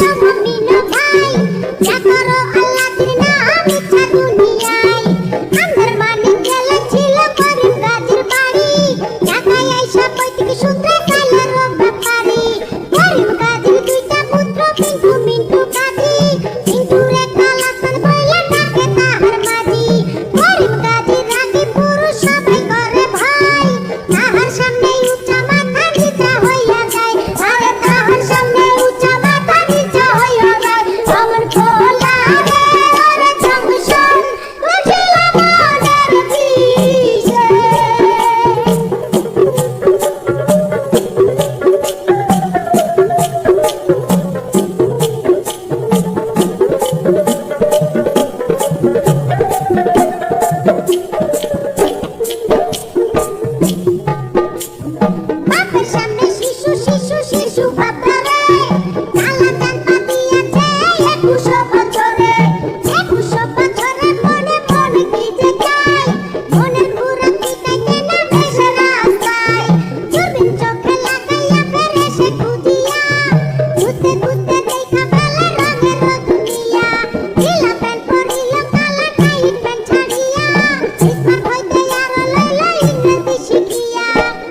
তুমি না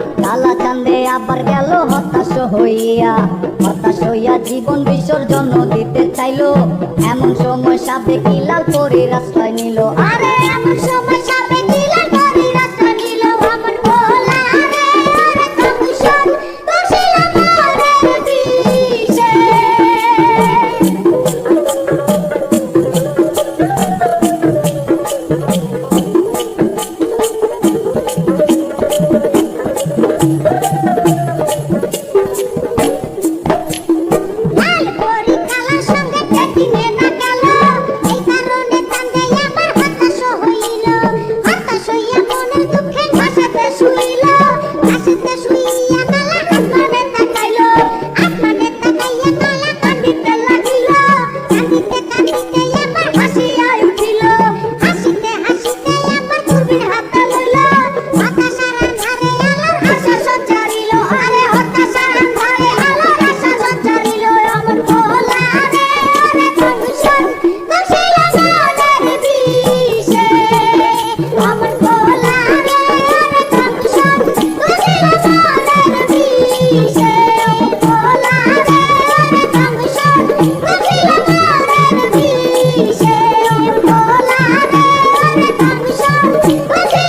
কালা চান্দে আবার গেল, হতাশ হইয়া। হতাশ হইয়া জীবন বিসর্জন দিতে চাইলো। এমন সময় সাবে কি লাল করে রাস্তায় নিল। আরে, এমন সময় Okay.